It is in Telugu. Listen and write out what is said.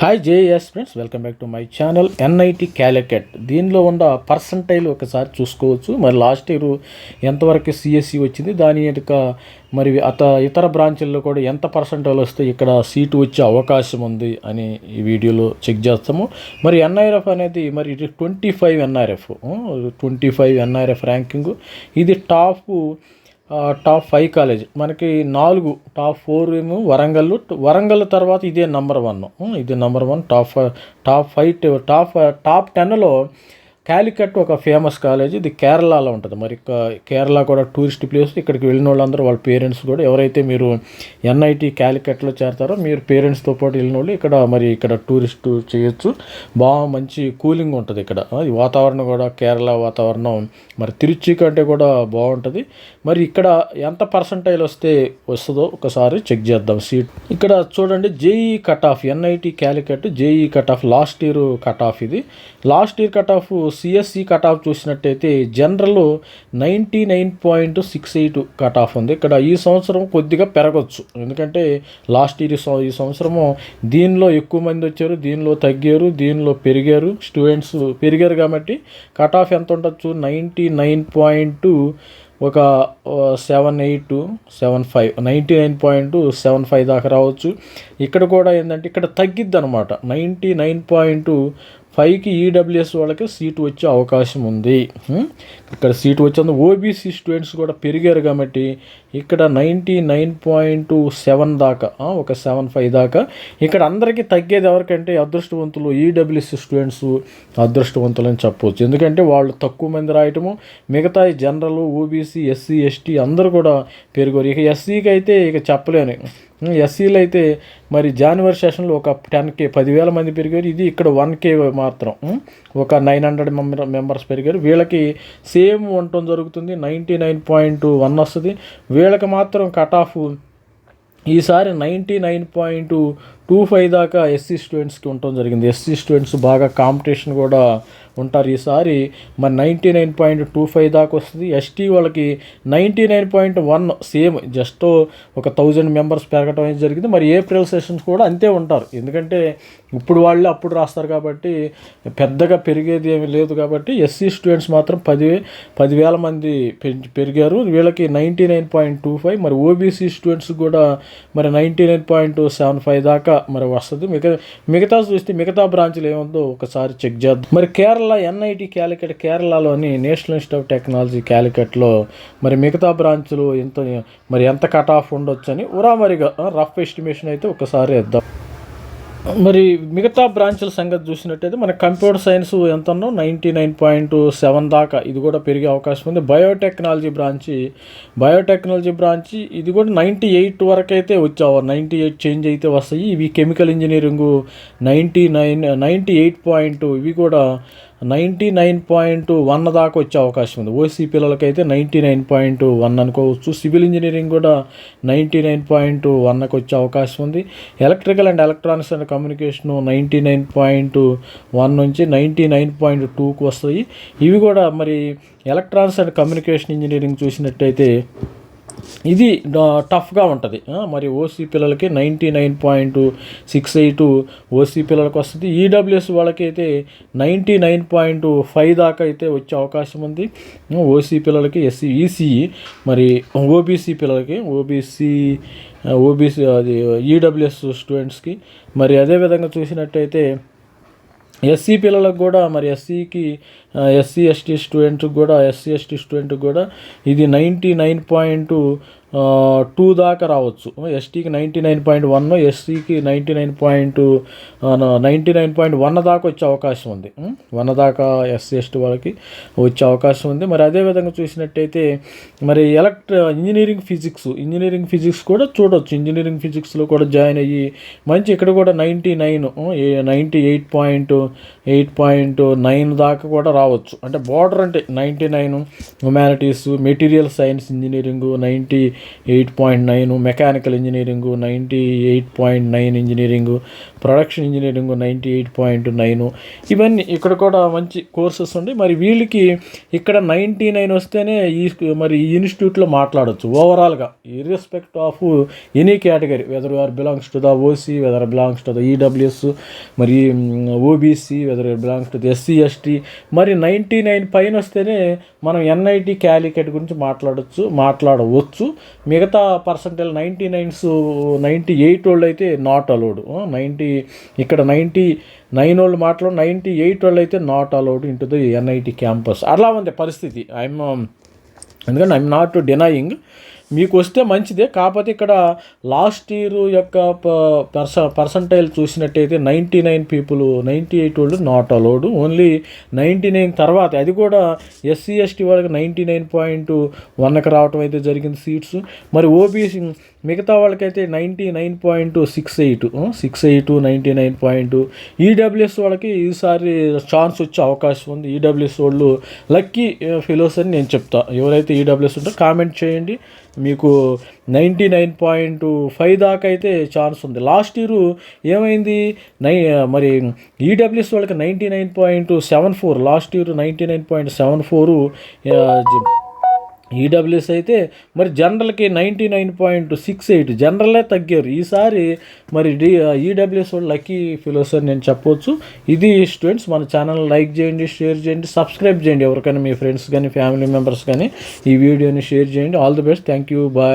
Hi JS friends welcome back to my channel NIT Calicut దీనిలో ఉన్న పర్సంటైల్ ఒకసారి చూసుకోవచ్చు. మరి లాస్ట్ ఇయర్ ఎంతవరకు సిఎస్సి వచ్చింది? దాని యొక్క మరి అత ఇతర బ్రాంచుల్లో కూడా ఎంత పర్సంటైల్ వస్తే ఇక్కడ సీటు వచ్చే అవకాశం ఉంది అని ఈ వీడియోలో చెక్ చేస్తాము. మరి ఎన్ఐఆర్ఎఫ్ అనేది మరి ఇది twenty five NRF twenty five NRF ranking ఇది టాప్ టాప్ ఫైవ్ కాలేజ్ మనకి నాలుగు టాప్ ఫోర్ ఏమో వరంగల్ వరంగల్ తర్వాత ఇదే నెంబర్ వన్ ఇదే number one top top five top top టెన్లో క్యాలికట్ ఒక ఫేమస్ కాలేజ్. ఇది కేరళలో ఉంటుంది. మరి కేరళ కూడా టూరిస్ట్ ప్లేస్. ఇక్కడికి వెళ్ళిన వాళ్ళందరూ వాళ్ళ పేరెంట్స్ కూడా ఎవరైతే మీరు ఎన్ఐటి క్యాలికట్లో చేరతారో మీరు పేరెంట్స్తో పాటు వెళ్ళిన వాళ్ళు ఇక్కడ మరి ఇక్కడ టూరిస్ట్ చేయొచ్చు. బాగా మంచి కూలింగ్ ఉంటుంది ఇక్కడ. ఈ వాతావరణం కూడా కేరళ వాతావరణం. మరి తిరుచి కంటే కూడా బాగుంటుంది. మరి ఇక్కడ ఎంత పర్సంటైల్ వస్తే వస్తుందో ఒకసారి చెక్ చేద్దాం. సీట్. ఇక్కడ చూడండి JEE cut off NIT Calicut JEE cut off last year cut off ఇది. Last year cut off CSC cut off చూసినట్టయితే general ninety nine point six eight cut off ఉంది. ఇక్కడ ఈ సంవత్సరం కొద్దిగా పెరగచ్చు. ఎందుకంటే లాస్ట్ ఇయర్ ఈ సంవత్సరము దీనిలో ఎక్కువ మంది వచ్చారు దీనిలో తగ్గారు దీనిలో పెరిగారు స్టూడెంట్స్ పెరిగారు కాబట్టి కట్ ఆఫ్ ఎంత ఉండొచ్చు? నైంటీ నైన్ పాయింట్ ఒక seven eight seven five ninety nine point seven five దాకా రావచ్చు. ఇక్కడ కూడా ఏంటంటే ఇక్కడ తగ్గిద్ది అనమాట నైంటీ నైన్ పాయింట్ ఫైవ్కి ఈడబ్ల్యూఎస్ వాళ్ళకి సీటు వచ్చే అవకాశం ఉంది. ఇక్కడ సీటు వచ్చేందు ఓబీసీ స్టూడెంట్స్ కూడా పెరిగారు కాబట్టి ఇక్కడ నైంటీ నైన్ పాయింట్ సెవెన్ దాకా ఒక సెవెన్ ఫైవ్ దాకా. ఇక్కడ అందరికీ తగ్గేది ఎవరికంటే అదృష్టవంతులు ఈడబ్ల్యూఎస్ స్టూడెంట్స్ అదృష్టవంతులు అని చెప్పవచ్చు ఎందుకంటే వాళ్ళు తక్కువ మంది రాయటము మిగతా జనరల్ ఓబీసీ ఎస్సీ ఎస్టీ అందరూ కూడా పెరిగారు. ఇక ఎస్సీకి అయితే ఇక చెప్పలేను. ఎస్సీలు అయితే మరి జనవరి సెషన్లో ఒక టెన్ కే పదివేల మంది పెరిగారు. ఇది ఇక్కడ వన్ కే మాత్రం. ఒక నైన్ హండ్రెడ్ మెంబర్ మెంబర్స్ పెరిగారు. వీళ్ళకి సేమ్ ఉండటం జరుగుతుంది. నైంటీ నైన్ పాయింట్ వన్ వస్తుంది. వీళ్ళకి మాత్రం కట్ ఆఫ్ ఈసారి ninety nine point two five దాకా ఎస్సీ స్టూడెంట్స్కి ఉండటం జరిగింది. ఎస్సీ స్టూడెంట్స్ బాగా కాంపిటీషన్ కూడా ఉంటారు. ఈసారి మరి ninety nine point two five దాకా వస్తుంది. ఎస్టీ వాళ్ళకి ninety nine point one same just ఒక థౌజండ్ మెంబర్స్ పెరగటం అనేది జరిగింది. మరి ఏప్రిల్ సెషన్స్ కూడా అంతే ఉంటారు. ఎందుకంటే ఇప్పుడు వాళ్ళు అప్పుడు రాస్తారు కాబట్టి పెద్దగా పెరిగేది ఏమీ లేదు కాబట్టి ఎస్సీ స్టూడెంట్స్ మాత్రం పది పదివేల మంది పెంచి పెరిగారు. వీళ్ళకి ninety nine point two five మరి ఓబీసీ స్టూడెంట్స్ కూడా మరి ninety nine point seven five దాకా మరి వస్తుంది. మిగతా మిగతా చూస్తే మిగతా బ్రాంచ్లు ఏముందో ఒకసారి చెక్ చేద్దాం. మరి కేరళ ఎన్ఐటి క్యాలికట్ కేరళలోని నేషనల్ ఇన్స్టిట్యూట్ ఆఫ్ టెక్నాలజీ క్యాలికట్లో మరి మిగతా బ్రాంచ్లు ఎంత మరి ఎంత కట్ ఆఫ్ ఉండొచ్చు అని ఉరామరిగా రఫ్ ఎస్టిమేషన్ అయితే ఒకసారి వేద్దాం. మరి మిగతా బ్రాంచ్ల సంగతి చూసినట్టయితే మన కంప్యూటర్ సైన్స్ ఎంత ఉన్నో నైంటీ నైన్ పాయింట్ సెవెన్ దాకా ఇది కూడా పెరిగే అవకాశం ఉంది. బయోటెక్నాలజీ బ్రాంచి బయోటెక్నాలజీ బ్రాంచి ఇది కూడా నైంటీ ఎయిట్ వరకు అయితే వచ్చావు నైంటీ ఎయిట్ చేంజ్ అయితే వస్తాయి. ఇవి chemical engineering ninety nine ninety eight point ఇవి కూడా నైంటీ నైన్ పాయింట్ వన్ దాకా వచ్చే అవకాశం ఉంది. ఓసీ పిల్లలకైతే నైంటీ నైన్ పాయింట్ వన్ అనుకోవచ్చు. సివిల్ ఇంజనీరింగ్ కూడా నైంటీ నైన్ పాయింట్ వన్కి వచ్చే అవకాశం ఉంది. Electrical and electronics and communication ninety nine point one నుంచి నైంటీ నైన్ పాయింట్ టూకి వస్తాయి. ఇవి కూడా మరి ఎలక్ట్రానిక్స్ అండ్ కమ్యూనికేషన్ ఇంజనీరింగ్ చూసినట్టయితే ఇది టఫ్గా ఉంటుంది. మరి ఓసీ పిల్లలకి ninety nine point six eight OC పిల్లలకి వస్తుంది. ఈడబ్ల్యూఎస్ వాళ్ళకి అయితే నైంటీ నైన్ పాయింట్ ఫైవ్ దాకా అయితే వచ్చే అవకాశం ఉంది. ఓసీ పిల్లలకి ఎస్సీ ఈసీఈ మరి ఓబీసీ పిల్లలకి ఓబీసీ ఓబీసీ అది ఈడబ్ల్యూఎస్ స్టూడెంట్స్కి. మరి అదేవిధంగా చూసినట్టయితే ఎస్సీ పిల్లలకు కూడా మరి ఎస్సీకి ఎస్సీ ఎస్టీ స్టూడెంట్కి కూడా ఎస్సీ ఎస్టీ స్టూడెంట్కి కూడా ఇది నైంటీ నైన్ పాయింట్ టూ దాకా రావచ్చు. ఎస్టీకి ninety nine point one ఎస్సీకి ninety nine point ninety nine point one దాకా వచ్చే అవకాశం ఉంది. వన్ దాకా ఎస్సీ ఎస్టీ వాళ్ళకి వచ్చే అవకాశం ఉంది. మరి అదేవిధంగా చూసినట్టయితే మరి elect engineering physics engineering physics కూడా చూడొచ్చు. ఇంజనీరింగ్ ఫిజిక్స్లో కూడా జాయిన్ అయ్యి మంచి ఇక్కడ కూడా ninety nine ninety eight point eight point nine దాకా కూడా రావచ్చు. రావచ్చు. అంటే బార్డర్ అంటే ninety nine humanities material science engineering ninety eight point nine mechanical engineering ninety eight point nine engineering production engineering ninety eight point nine. ఇవన్నీ ఇక్కడ కూడా మంచి కోర్సెస్ ఉండి మరి వీళ్ళకి ఇక్కడ నైంటీ నైన్ వస్తేనే ఈ మరి ఈ ఇన్స్టిట్యూట్లో మాట్లాడచ్చు. ఓవరాల్గా irrespective of any category whether or belongs to the OC whether belongs to the EWS మరి OBC whether belongs to the SC ST మరి నైంటీ నైన్ పైన వస్తేనే మనం ఎన్ఐటి క్యాలికెట్ గురించి మాట్లాడవచ్చు మాట్లాడవచ్చు. మిగతా percentage ninety nines ninety eight వాళ్ళు అయితే నాట్ అలౌడ్ నైంటీ ఇక్కడ నైంటీ నైన్ వాళ్ళు మాటలు నైంటీ ఎయిట్ వాళ్ళు అయితే not allowed into the NIT campus అలా ఉంది పరిస్థితి. ఐఎమ్ um, ఎందుకంటే ఐఎమ్ నాట్ డినయింగ్ మీకు వస్తే మంచిదే. కాకపోతే ఇక్కడ లాస్ట్ ఇయర్ యొక్క పర్స పర్సంటైల్ చూసినట్టయితే ninety nine people ninety eight వాళ్ళు not allowed. Only ninety nine తర్వాత అది కూడా ఎస్సీ ఎస్టీ వాళ్ళకి నైంటీ నైన్ పాయింట్ వన్కి రావటం అయితే జరిగింది సీట్స్. మరి ఓబీసీ మిగతా వాళ్ళకైతే ninety nine point six eight six eight ninety nine point. EWS వాళ్ళకి ఈసారి ఛాన్స్ వచ్చే అవకాశం ఉంది. ఈడబ్ల్యూఎస్ వాళ్ళు లక్కీ ఫిలోస్ అని నేను చెప్తా. ఎవరైతే ఈడబ్ల్యూఎస్ ఉంటారో కామెంట్ చేయండి. మీకు నైంటీ నైన్ పాయింట్ ఫైవ్ దాకా అయితే ఛాన్స్ ఉంది. లాస్ట్ ఇయర్ ఏమైంది? నై మరి ఈడబ్ల్యూఎస్ వాళ్ళకి ninety nine point seven four last year ninety nine point seven four EWS అయితే మరి జనరల్కి ninety nine point six eight జనరలే తగ్గారు. ఈసారి మరి డి ఈడబ్ల్యూఎస్ వాళ్ళు లక్కీ ఫిలోస్ అని నేను చెప్పవచ్చు ఇది స్టూడెంట్స్ మన ఛానల్ లైక్ చేయండి షేర్ చేయండి సబ్స్క్రైబ్ చేయండి ఎవరికైనా మీ ఫ్రెండ్స్ కానీ ఫ్యామిలీ మెంబర్స్ కానీ ఈ వీడియోని షేర్ చేయండి. All the best. Thank you bye.